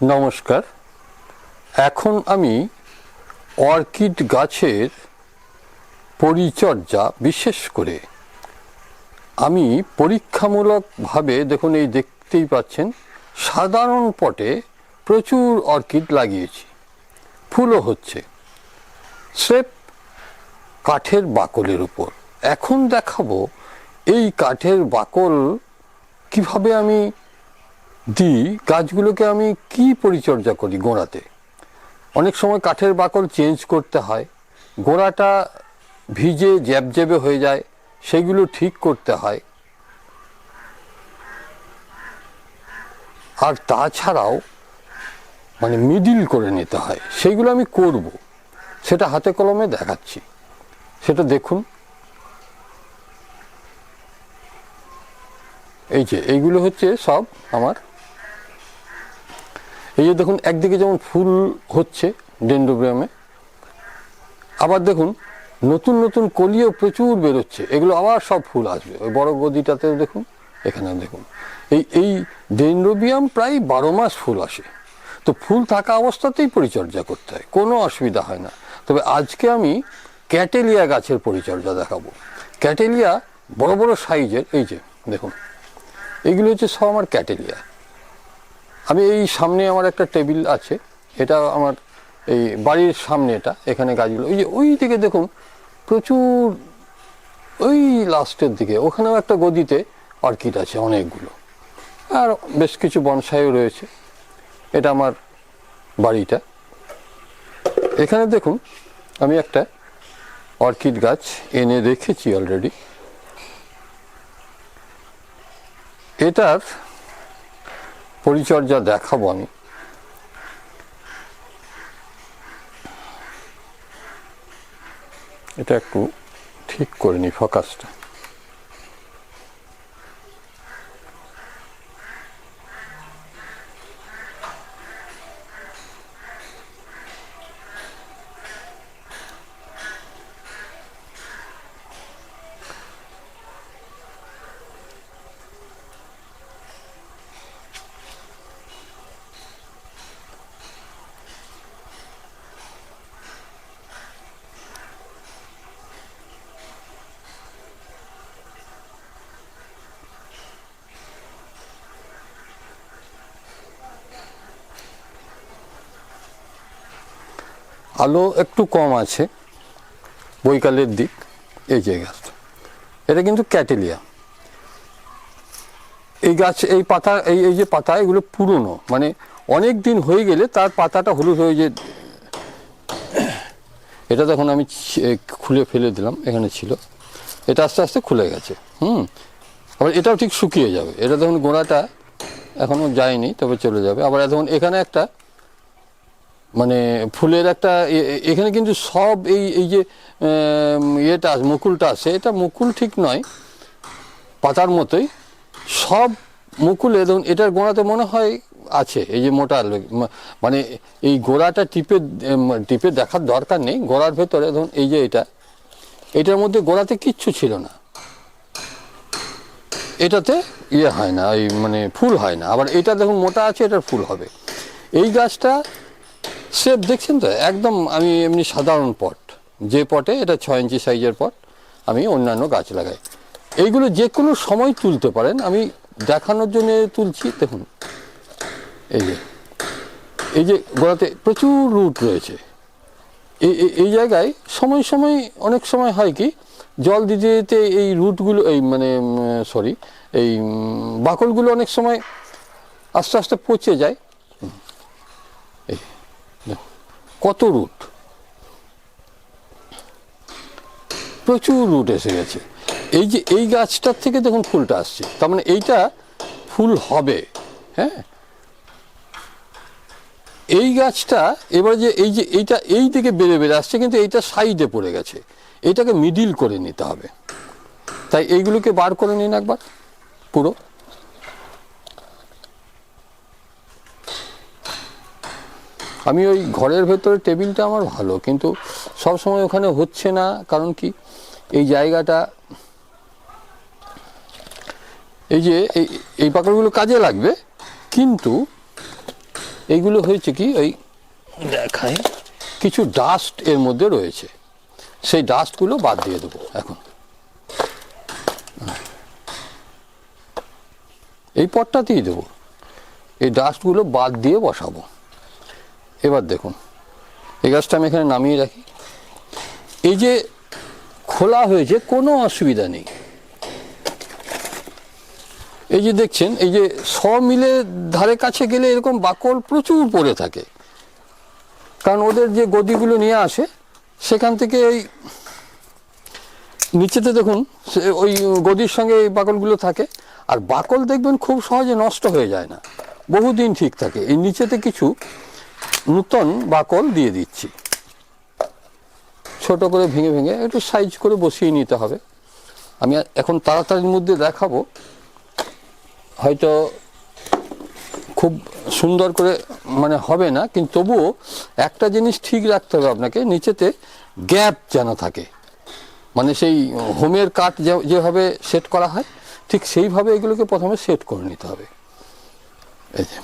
নমস্কার। এখন আমি অর্কিড গাছের পরিচর্যা বিশেষ করে, আমি পরীক্ষামূলকভাবে দেখুন এই দেখতেই পাচ্ছেন, সাধারণ পটে প্রচুর অর্কিড লাগিয়েছি। ফুলও হচ্ছে। স্রেফ কাঠের বাকলের উপর। এখন দেখাবো এই কাঠের বাকল কীভাবে আমি দিই গাছগুলোকে আমি কি পরিচর্যা করি গোড়াতে? অনেক সময় কাঠের বাকল চেঞ্জ করতে হয়, গোড়াটা ভিজে জ্যাবজ্যাবে হয়ে যায়, সেগুলো ঠিক করতে হয়। আর তাছাড়াও মানে মিডিল করে নিতে হয় সেইগুলো আমি করব। সেটা হাতে কলমে দেখাচ্ছি। সেটা দেখুন। এই যে, এইগুলো হচ্ছে সব আমার এই যে দেখুন, একদিকে যেমন ফুল হচ্ছে ডেন্ডোব্রিয়ামে আবার দেখুন, নতুন নতুন কলিও প্রচুর বেরোচ্ছে। এগুলো আবার সব ফুল আসবে। ওই বড় গদিটাতেও দেখুন, এখানেও দেখুন। এই এই ডেন্ড্রোবিয়াম প্রায় বারো মাস ফুল আসে। তো ফুল থাকা অবস্থাতেই পরিচর্যা করতে হয়, কোনো অসুবিধা হয় না। তবে আজকে আমি ক্যাটেলিয়া গাছের পরিচর্যা দেখাবো। ক্যাটেলিয়া বড় বড় সাইজের, এই যে দেখুন, এগুলো হচ্ছে সব আমার ক্যাটেলিয়া। আমি এই সামনে আমার একটা টেবিল আছে, এটা আমার এই বাড়ির সামনে এটা, এখানে গাছগুলো। ওই যে ওই দিকে দেখুন, প্রচুর ওই লাস্টের দিকে, ওখানেও একটা গদিতে অর্কিড আছে অনেকগুলো। আর বেশ কিছু বনসাইও রয়েছে, এটা আমার বাড়িটা। এখানে দেখুন, আমি একটা অর্কিড গাছ এনে রেখেছি অলরেডি এটার পরিচর্যা দেখাবো আমি। এটা একটু ঠিক করে নি ফোকাসটা আলো একটু কম আছে, বৈকালের দিক এই যে গাছটা এটা কিন্তু ক্যাটেলিয়া। এই গাছ, এই পাতা, এই এই যে পাতা, এগুলো পুরনো। মানে অনেক দিন হয়ে গেলে তার পাতাটা হলুদ হয়ে যে এটা তখন আমি খুলে ফেলে দিলাম, এখানে ছিল। এটা আস্তে আস্তে খুলে গেছে। হুম। আবার এটাও ঠিক শুকিয়ে যাবে। এটা তখন গোড়াটা এখনও যায়নি, তবে চলে যাবে। আবার এখন এখানে একটা মানে ফুলের একটা এখানে কিন্তু সব এই এই যে ইয়েটা মুকুলটা আছে, এটা মুকুল ঠিক নয়, পাতার মতোই, সব মুকুলে ধরুন, এটার গোড়াতে মনে হয় আছে, এই যে মোটা মানে এই গোড়াটা টিপে টিপে দেখার দরকার নেই, গোড়ার ভেতরে ধরুন, এই যে এটা, এটার মধ্যে গোড়াতে কিচ্ছু ছিল না। এটাতে ইয়ে হয় না, এই মানে ফুল হয় না, আবার এটা দেখুন মোটা আছে, এটার ফুল হবে। এই গাছটা সেফ দেখছেন তো, একদম আমি এমনি সাধারণ পট। যে পটে এটা ছয় ইঞ্চি সাইজের পট, আমি অন্যান্য গাছ লাগাই। এইগুলো যে কোনো সময় তুলতে পারেন, আমি দেখানোর জন্য তুলছি, দেখুন। এই যে এই যে গোড়াতে প্রচুর রুট রয়েছে। এই- এই জায়গায় সময় সময়, অনেক সময় হয় কি, জল দিতে দিতে এই রুটগুলো, এই মানে সরি এই বাকলগুলো অনেক সময় আস্তে আস্তে পচে যায় হুম, এই দেখুন, কত রুট? প্রচুর রুট এসে গেছে। এই যে এই গাছটার থেকে দেখুন ফুলটা আসছে। তার মানে এইটা ফুল হবে হ্যাঁ? এই গাছটা এবার যে এই যে এইটা এই দিকে বেড়ে বেড়ে আসছে, কিন্তু এইটা সাইডে পড়ে গেছে। এটাকে মিডিল করে নিতে হবে। তাই এইগুলোকে বার করে নিন একবার, পুরো। আমি ওই ঘরের ভেতরে টেবিলটা আমার ভালো কিন্তু সব সময় ওখানে হচ্ছে না কারণ কি? এই জায়গাটা এই যে এই এই পাকড়গুলো কাজে লাগবে কিন্তু এইগুলো হয়েছে কি ওই দেখায় কিছু ডাস্ট এর মধ্যে রয়েছে। সেই ডাস্টগুলো বাদ দিয়ে দেবো এখন। এই পটটাতেই দেবো। এই ডাস্টগুলো বাদ দিয়ে বসাবো। এবার দেখুন। এই গাছটা আমি এখানে নামিয়ে রাখি। এই যে খোলা হয়েছে, কোনো অসুবিধা নেই। এই যে দেখছেন, এই যে স মিলে ধারে কাছে গেলে এরকম বাকল প্রচুর পড়ে থাকে। কারণ ওদের যে গদিগুলো নিয়ে আসে, সেখান থেকে এই নিচেতে দেখুন ওই গদির সঙ্গে এই বাকলগুলো থাকে। আর বাকল দেখবেন খুব সহজে নষ্ট হয়ে যায় না। বহুদিন ঠিক থাকে। এই নিচেতে কিছু নূতন বাকল দিয়ে দিচ্ছি। ছোট করে ভেঙে ভেঙে একটু সাইজ করে বসিয়ে নিতে হবে। আমি এখন তাড়াতাড়ির মধ্যে দেখাবো। হয়তো খুব সুন্দর করে মানে হবে না, কিন্তু তবুও একটা জিনিস ঠিক রাখতে হবে আপনাকে, নিচেতে গ্যাপ যেন থাকে। মানে সেই হোমের কাঠ যেভাবে সেট করা হয়, ঠিক সেইভাবে এগুলোকে প্রথমে সেট করে নিতে হবে। এই যে।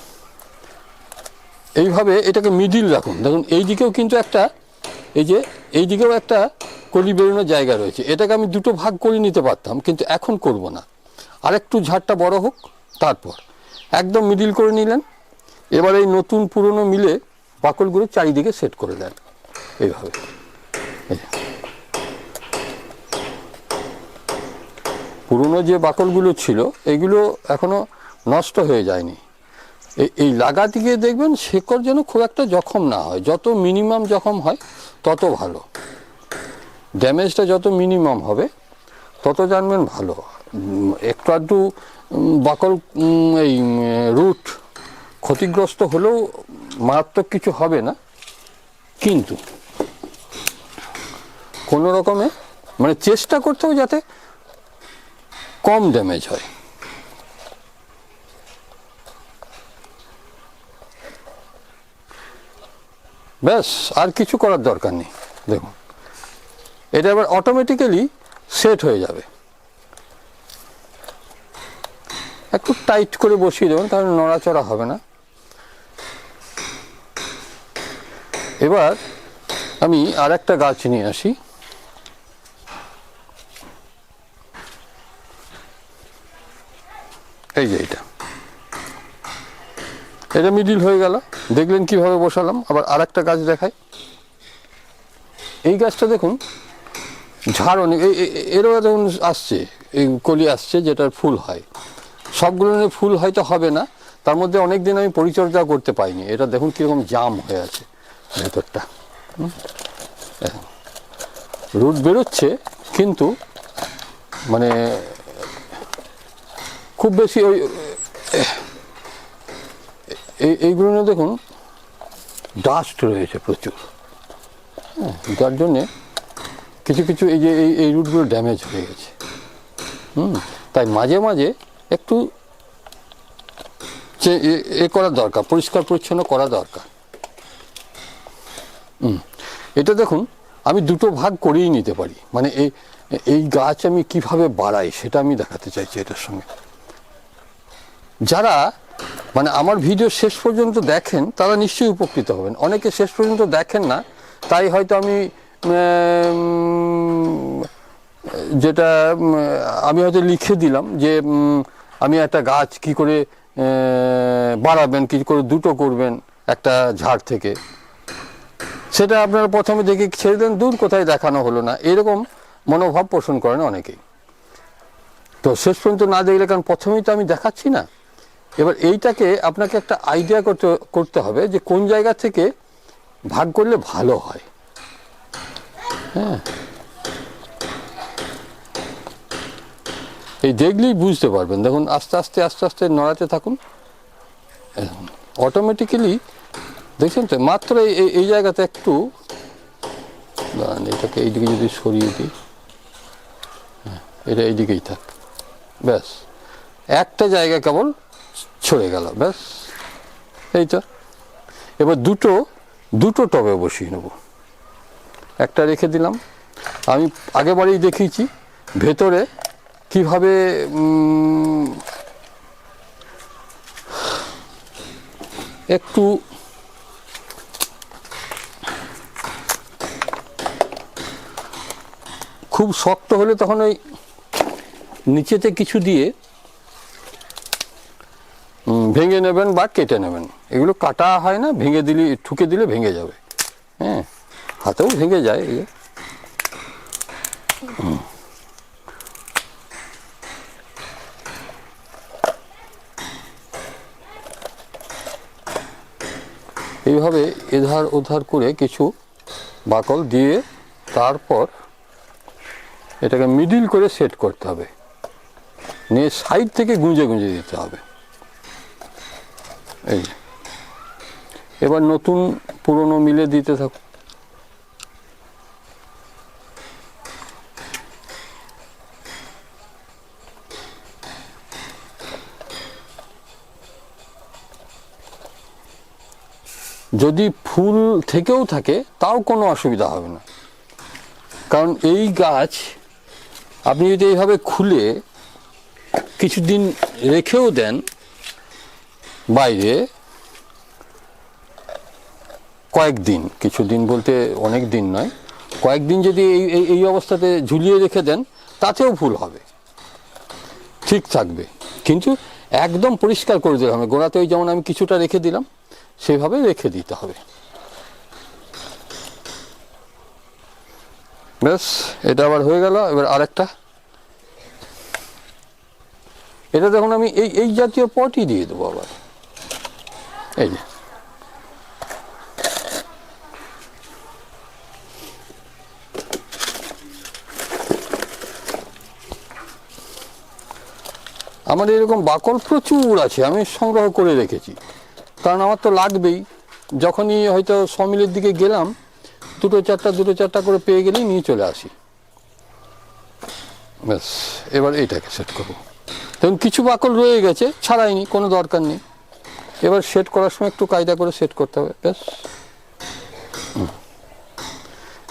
এইভাবে এটাকে মিডিল রাখুন। দেখুন এই দিকেও কিন্তু একটা, এই যে এই দিকেও একটা কলি বেরোনোর জায়গা রয়েছে। এটাকে আমি দুটো ভাগ করে নিতে পারতাম, কিন্তু এখন করব না। আরেকটু ঝাড়টা বড় হোক, তারপর। একদম মিডিল করে নিলেন। এবার এই নতুন পুরনো মিলে বাকলগুলো চারিদিকে সেট করে দেন। এইভাবে। পুরনো যে বাকলগুলো ছিল, এগুলো এখনও নষ্ট হয়ে যায়নি। এই এই লাগা দিকে দেখবেন শেকড় যেন খুব একটা জখম না হয়। যত মিনিমাম জখম হয়, তত ভালো। ড্যামেজটা যত মিনিমাম হবে, তত জানবেন ভালো। একটু আধটু বাকল এই রুট ক্ষতিগ্রস্ত হলেও মারাত্মক কিছু হবে না। কিন্তু কোনো রকমে মানে চেষ্টা করতে হবে যাতে কম ড্যামেজ হয়। ব্যাস, আর কিছু করার দরকার নেই, দেখুন। এটা এবার অটোমেটিক্যালি সেট হয়ে যাবে। একটু টাইট করে বসিয়ে দেবেন, তাহলে নড়াচড়া হবে না। এবার আমি আর একটা গাছ নিয়ে আসি। এই যে এটা। এটা মিডিল হয়ে গেল। দেখলেন কীভাবে বসালাম। আবার আর একটা গাছ দেখাই। এই গাছটা দেখুন ঝাড় অনেক এরও দেখুন আসছে, এই কলি আসছে যেটার ফুল হয়। সবগুলো ফুল হয়তো হবে না। তার মধ্যে অনেক দিন আমি পরিচর্যা করতে পাইনি এটা দেখুন কীরকম জাম হয়ে আছে ভেতরটা। রুট বেরোচ্ছে, কিন্তু মানে খুব বেশি ওই এই এইগুলো দেখুন ডাস্ট রয়েছে প্রচুর। হ্যাঁ, যার জন্যে কিছু কিছু এই যে এই এই রুটগুলো ড্যামেজ হয়ে গেছে। হুম তাই মাঝে মাঝে একটু এ করা দরকার পরিষ্কার পরিচ্ছন্ন করা দরকার। হুম এটা দেখুন আমি দুটো ভাগ করেই নিতে পারি। মানে এই এই গাছ আমি কীভাবে বাড়াই সেটা আমি দেখাতে চাইছি এটার সঙ্গে। যারা মানে আমার ভিডিও শেষ পর্যন্ত দেখেন, তারা নিশ্চয়ই উপকৃত হবেন। অনেকে শেষ পর্যন্ত দেখেন না, তাই হয়তো আমি যেটা আমি হয়তো লিখে দিলাম যে আমি একটা গাছ কি করে বাড়াবেন, কি করে দুটো করবেন একটা ঝাড় থেকে। সেটা আপনারা প্রথমে দেখে ছেড়ে দেন, দূর কোথায় দেখানো হলো না। এরকম মনোভাব পোষণ করেন অনেকেই। তো শেষ পর্যন্ত না দেখলে, কারণ প্রথমেই তো আমি দেখাচ্ছি না। এবার এইটাকে আপনাকে একটা আইডিয়া করতে করতে হবে যে কোন জায়গা থেকে ভাগ করলে ভালো হয়। হ্যাঁ। এই দেখলেই বুঝতে পারবেন। দেখুন আস্তে আস্তে আস্তে আস্তে নড়াতে থাকুন। অটোমেটিক্যালি দেখছেন তো মাত্র এই- এই জায়গাতে একটু দাঁড়ান এটাকে এইদিকে যদি সরিয়ে দিই। হ্যাঁ, এটা এইদিকেই থাক। ব্যাস। একটা জায়গা কেবল ছড়ে গেল, ব্যাস। এই তো। এবার দুটো দুটো টবে বসিয়ে নেব। একটা রেখে দিলাম। আমি আগেবারেই দেখিয়েছি, ভেতরে কীভাবে একটু খুব শক্ত হলে তখন ওই নিচেতে কিছু দিয়ে ভেঙে নেবেন বা কেটে নেবেন। এগুলো কাটা হয় না, ভেঙে দিলে, ঠুকে দিলে ভেঙে যাবে। হ্যাঁ হাতেও ভেঙে যায় এগুলো। এইভাবে এধার ওধার করে কিছু বাকল দিয়ে তারপর এটাকে মিডিল করে সেট করতে হবে। নিয়ে সাইড থেকে গুঁজে গুঁজে দিতে হবে। এই। এবার নতুন পুরনো মিলে দিতে থাকুন যদি ফুল থেকেও থাকে, তাও কোনো অসুবিধা হবে না। কারণ এই গাছ আপনি যদি এইভাবে খুলে কিছুদিন রেখেও দেন বাইরে কয়েকদিন, কিছুদিন বলতে অনেক দিন নয়, কয়েকদিন যদি এই, এই- অবস্থাতে ঝুলিয়ে রেখে দেন, তাতেও ভুল হবে। ঠিক থাকবে। কিন্তু একদম পরিষ্কার করে দিতে হবে। গোড়াতে ওই যেমন আমি কিছুটা রেখে দিলাম, সেভাবে রেখে দিতে হবে। ব্যাস, এটা আবার হয়ে গেল। এবার আরেকটা। এটা দেখুন, আমি এই এই জাতীয় পটই দিয়ে দেবো আবার। এই যে আমার এরকম বাকল প্রচুর আছে, আমি সংগ্রহ করে রেখেছি। কারণ আমার তো লাগবেই। যখনই হয়তো সমিলের দিকে গেলাম, দুটো চারটা দুটো চারটা করে পেয়ে গেলেই নিয়ে চলে আসি। ব্যাস, এবার এইটাকে সেট করব। কিছু বাকল রয়ে গেছে, ছাড়াইনি, কোনো দরকার নেই। এবার সেট করার সময় একটু কায়দা করে সেট করতে হবে, ব্যাস।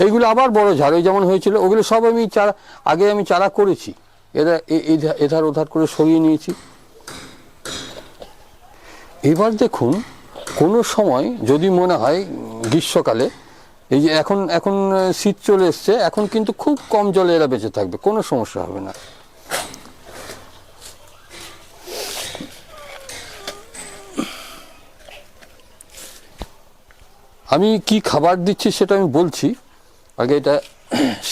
এইগুলো আবার বড় ঝাড় ওই যেমন হয়েছিল, ওগুলো সব আমি চারা, আগে আমি চারা করেছি। এরা এধার, ওধার করে সরিয়ে নিয়েছি। এবার দেখুন, কোনো সময় যদি মনে হয় গ্রীষ্মকালে, এই যে এখন এখন শীত চলে এসছে, এখন কিন্তু খুব কম জলে এরা বেঁচে থাকবে, কোনো সমস্যা হবে না। আমি কি খাবার দিচ্ছি সেটা আমি বলছি। আগে এটা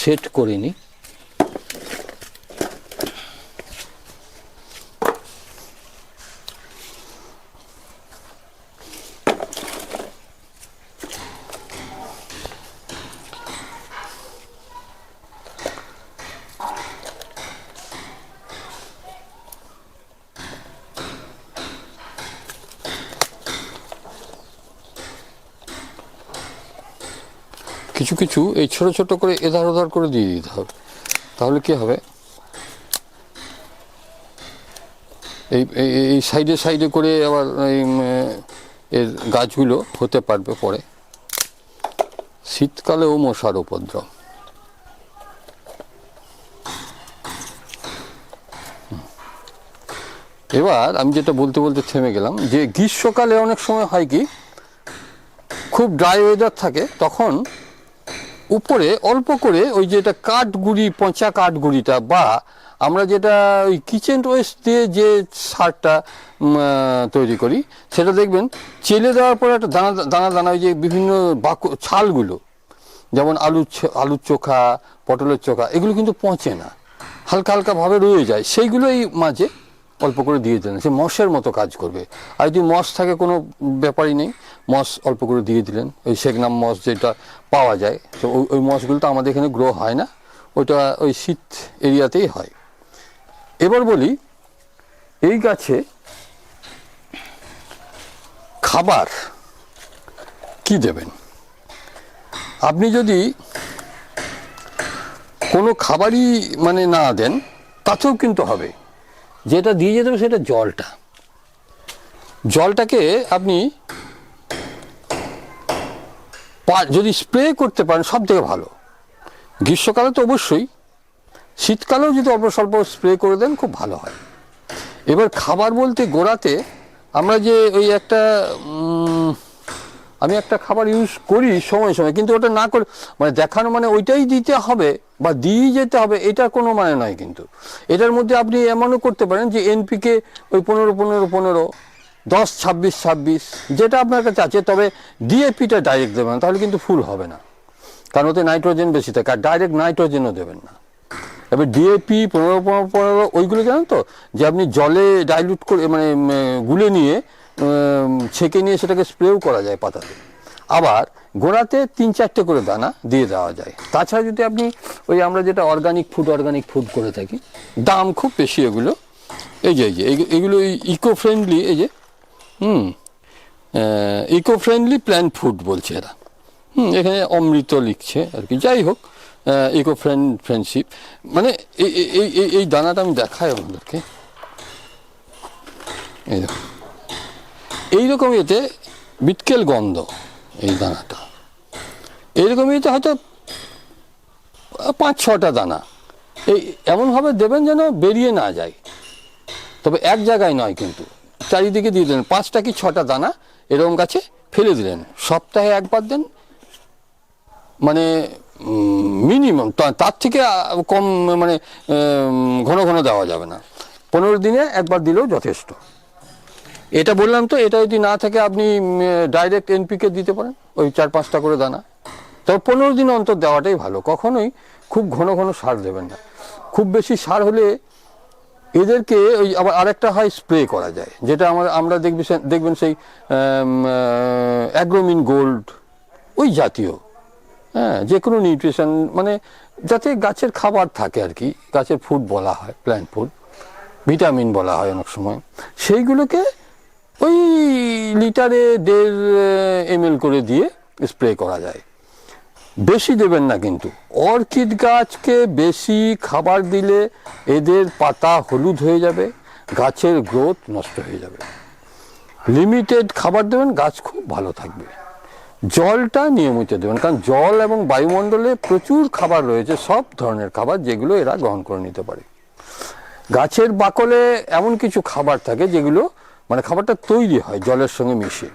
সেট করিনি কিছু কিছু এই ছোট ছোট করে এধার ওধার করে দিয়ে দিতে হবে। তাহলে কি হবে? এই, এই- সাইডে সাইডে করে আবার এই এর গাছগুলো হতে পারবে পরে। শীতকালেও মশার উপদ্রব। এবার আমি যেটা বলতে বলতে থেমে গেলাম, যে গ্রীষ্মকালে অনেক সময় হয় কি, খুব ড্রাই ওয়েদার থাকে, তখন উপরে অল্প করে ওই যেটা কাঠগুড়ি, পচা কাঠগুড়িটা বা আমরা যেটা ওই কিচেন ওয়েস্ট দিয়ে যে সারটা তৈরি করি, সেটা দেখবেন চেলে দেওয়ার পরে একটা দানা দানা দানা ওই যে বিভিন্ন বাকু, ছালগুলো, যেমন আলুর ছ- আলুর চোখা, পটলের চোখা, এগুলো কিন্তু পচে না, হালকা হালকাভাবে রয়ে যায়, সেইগুলোই মাঝে অল্প করে দিয়ে দেন সে মশের মতো কাজ করবে। আর যদি মশ থাকে, কোনো ব্যাপারই নেই। মশ অল্প করে দিয়ে দিলেন। ওই শেকনাম মশ যেটা পাওয়া যায়, তো ওই ওই মশগুলো তো আমাদের এখানে গ্রো হয় না। ওইটা ওই শীত এরিয়াতেই হয়। এবার বলি, এই গাছে খাবার কি দেবেন? আপনি যদি কোনো খাবারই মানে না দেন, তাতেও কিন্তু হবে। যেটা দিয়ে যেতে হবে সেটা জলটা। জলটাকে আপনি যদি স্প্রে করতে পারেন সব থেকে ভালো। গ্রীষ্মকালে তো অবশ্যই। শীতকালেও যদি অল্প স্বল্প স্প্রে করে দেন খুব ভালো হয়। এবার খাবার বলতে গোড়াতে আমরা যে ওই একটা আমি একটা খাবার ইউজ করি সময় সময়, কিন্তু ওটা না করে মানে দেখানো মানে ওইটাই দিতে হবে বা দিয়েই যেতে হবে, এটা কোনো মানে নয় কিন্তু। এটার মধ্যে আপনি এমনও করতে পারেন যে এনপিকে ওই পনেরো পনেরো পনেরো, দশ, ছাব্বিশ ছাব্বিশ, যেটা আপনার কাছে আছে, তবে ডিএপিটা ডাইরেক্ট দেবেন তাহলে কিন্তু ফুল হবে না। কারণ ওতে নাইট্রোজেন বেশি থাকে, আর ডাইরেক্ট নাইট্রোজেনও দেবেন না। এবার ডিএপি পনেরো পনেরো পনেরো, ওইগুলো জানেন তো? যে আপনি জলে ডাইলুট করে মানে গুলে নিয়ে ছেঁকে নিয়ে সেটাকে স্প্রেও করা যায় পাতাতে। আবার গোড়াতে তিন চারটে করে দানা দিয়ে দেওয়া যায়। তাছাড়া যদি আপনি ওই আমরা যেটা অর্গানিক ফুড অর্গানিক ফুড করে থাকি, দাম খুব বেশি এগুলো। এই যে এই যে এগুলো ইকো ফ্রেন্ডলি এই যে, hmm eco friendly plan food বলছে এরা। হুম, এখানে অমৃত লিখছে আর কি। যাই হোক ইকো ফ্রেন্ড ফ্রেন্ডশিপ মানে এই, এই- দানাটা আমি দেখাই আপনাদেরকে। এই দেখো এইরকম এতে বিটকেল গন্ধ এই দানাটা। এইরকম এতে হয়তো পাঁচ ছটা দানা। এই এমনভাবে দেবেন যেন বেরিয়ে না যায়। তবে এক জায়গায় নয় কিন্তু, চারিদিকে দিয়ে দিলেন। পাঁচটা কি ছটা দানা এরকম গাছে ফেলে দিলেন। সপ্তাহে একবার দেন মানে মিনিমাম তার থেকে কম মানে ঘন ঘন দেওয়া যাবে না। পনেরো দিনে একবার দিলেও যথেষ্ট। এটা বললাম তো, এটা যদি না থাকে আপনি ডাইরেক্ট এনপিকে দিতে পারেন, ওই চার পাঁচটা করে দানা। তবে পনেরো দিন অন্তর দেওয়াটাই ভালো, কখনোই খুব ঘন ঘন সার দেবেন না। খুব বেশি সার হলে এদেরকে ওই আবার আরেকটা হয় স্প্রে করা যায়, যেটা আমার, আমরা দেখবি দেখবেন সেই অ্যাগ্রোমিন গোল্ড ওই জাতীয়। হ্যাঁ যে কোনো নিউট্রিশন মানে যাতে গাছের খাবার থাকে আর কি, গাছের ফুড বলা হয় প্ল্যান্ট ফুড ভিটামিন বলা হয় অনেক সময়। সেইগুলোকে ওই লিটারে দেড় এম করে দিয়ে স্প্রে করা যায়। বেশি দেবেন না কিন্তু। অর্কিড গাছকে বেশি খাবার দিলে এদের পাতা হলুদ হয়ে যাবে, গাছের গ্রোথ নষ্ট হয়ে যাবে। লিমিটেড খাবার দেবেন, গাছ খুব ভালো থাকবে। জলটা নিয়মিত দেবেন, কারণ জল এবং বায়ুমণ্ডলে প্রচুর খাবার রয়েছে, সব ধরনের খাবার যেগুলো এরা গ্রহণ করে নিতে পারে। গাছের বাকলে এমন কিছু খাবার থাকে যেগুলো মানে খাবারটা তৈরি হয় জলের সঙ্গে মিশে।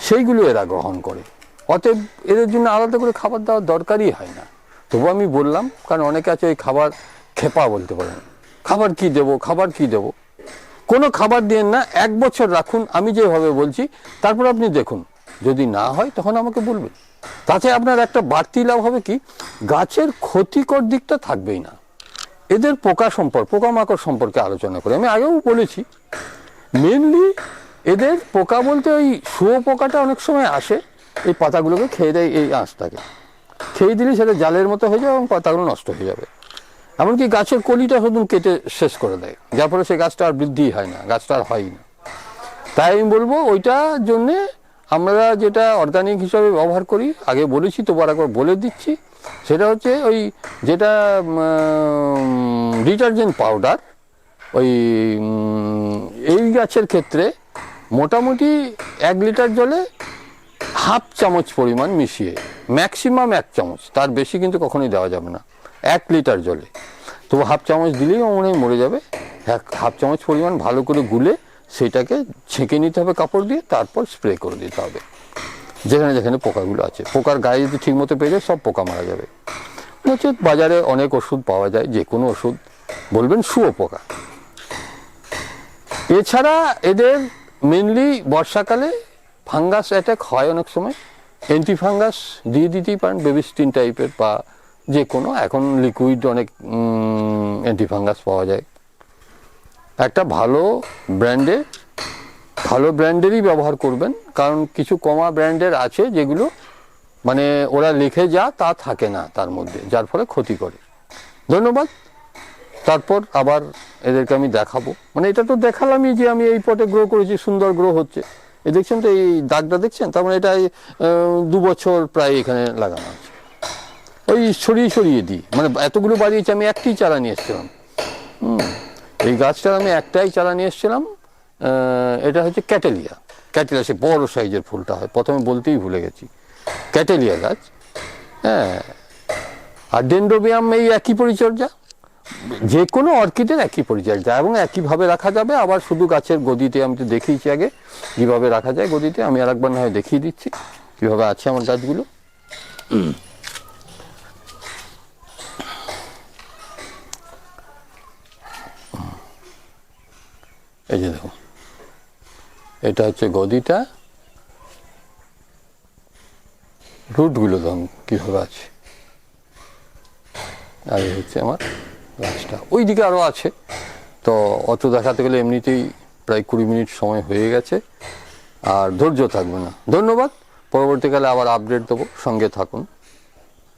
সেইগুলো এরা গ্রহণ করে। অতএব এদের জন্য আলাদা করে খাবার দেওয়ার দরকারই হয় না। তবু আমি বললাম, কারণ অনেকে আছে ওই খাবার খেপা বলতে পারেন। খাবার কি দেব, খাবার কি দেব? কোনো খাবার দিয়েন না এক বছর রাখুন, আমি যেভাবে বলছি, তারপর আপনি দেখুন। যদি না হয়, তখন আমাকে বলবেন। তাতে আপনার একটা বাড়তি লাভ হবে কি, গাছের ক্ষতিকর দিকটা থাকবেই না। এদের পোকা সম্পর্ক, পোকামাকড় সম্পর্কে আলোচনা করি। আমি আগেও বলেছি মেনলি এদের পোকা বলতে ওই শুয়ো পোকাটা অনেক সময় আসে, এই পাতাগুলোকে খেয়ে দেয় এই আঁশটাকে। খেয়ে দিলে সেটা জালের মতো হয়ে যাবে এবং পাতাগুলো নষ্ট হয়ে যাবে। এমনকি গাছের কলিটা শুধু কেটে শেষ করে দেয়, যার ফলে সে গাছটা আর বৃদ্ধি হয় না, গাছটা আর হয়ই না। তাই আমি বলব ওইটার জন্যে আমরা যেটা অর্গানিক হিসাবে ব্যবহার করি, আগে বলেছি তো একবার বলে দিচ্ছি, সেটা হচ্ছে ওই যেটা ডিটারজেন্ট পাউডার ওই এই গাছের ক্ষেত্রে মোটামুটি এক লিটার জলে হাফ চামচ পরিমাণ মিশিয়ে, ম্যাক্সিমাম এক চামচ, তার বেশি কিন্তু কখনোই দেওয়া যাবে না, এক লিটার জলে। তো হাফ চামচ দিলেই মনে মরে যাবে, এক, হাফ চামচ পরিমাণ ভালো করে গুলে সেটাকে ছেঁকে নিতে হবে কাপড় দিয়ে, তারপর স্প্রে করে দিতে হবে। যেখানে যেখানে পোকাগুলো আছে, পোকার গায়ে যদি ঠিক মতো পেয়ে যায়, সব পোকা মারা যাবে। নচেত বাজারে অনেক ওষুধ পাওয়া যায়, যে কোনো ওষুধ বলবেন শুয়ো পোকা এছাড়া এদের মেনলি বর্ষাকালে ফাঙ্গাস অ্যাটাক হয় অনেক সময়। অ্যান্টি ফাঙ্গাস দিয়ে দিতেই পারেন বেবিস্টিন টাইপের বা যে কোনো এখন লিকুইড অনেক অ্যান্টি ফাঙ্গাস পাওয়া যায়। একটা ভালো ব্র্যান্ডের ভালো ব্র্যান্ডেরই ব্যবহার করবেন। কারণ কিছু কমা ব্র্যান্ডের আছে যেগুলো মানে ওরা লিখে যা তা থাকে না তার মধ্যে, যার ফলে ক্ষতি করে। ধন্যবাদ। তারপর আবার এদেরকে আমি দেখাবো। মানে এটা তো দেখালামই যে আমি এই পটে গ্রো করেছি, সুন্দর গ্রো হচ্ছে। এ দেখছেন তো এই দাগটা দেখছেন? তার মানে এটা দু বছর প্রায় এখানে লাগানো আছে। ওই ছড়িয়ে ছড়িয়ে দিই। মানে এতগুলো বাড়িয়েছি, আমি একটি চারা নিয়ে এসেছিলাম। হুম। এই গাছটার আমি একটাই চারা নিয়ে এসেছিলাম এটা হচ্ছে ক্যাটেলিয়া। ক্যাটেলিয়া, সে বড় সাইজের ফুলটা হয়। প্রথমে বলতেই ভুলে গেছি। ক্যাটেলিয়া গাছ। হ্যাঁ। আর ডেন্ডোবিয়াম এই একই পরিচর্যা। যে কোনো অর্কিডের একই পরিচর্যা এবং একইভাবে রাখা যাবে। আবার শুধু গাছের গদিতে আমি তো দেখিয়েছি আগে। কীভাবে রাখা যায় গদিতে, আমি আর একবার না হয় দেখিয়ে দিচ্ছি। কীভাবে আছে আমার গাছগুলো। এই যে দেখুন এটা হচ্ছে গদিটা। রুটগুলো দেখুন কীভাবে আছে। আর হচ্ছে আমার গাছটা ওই দিকে আরও আছে। তো অত দেখাতে গেলে এমনিতেই প্রায় কুড়ি মিনিট সময় হয়ে গেছে। আর ধৈর্য থাকবে না। ধন্যবাদ। পরবর্তীকালে আবার আপডেট দেবো। সঙ্গে থাকুন।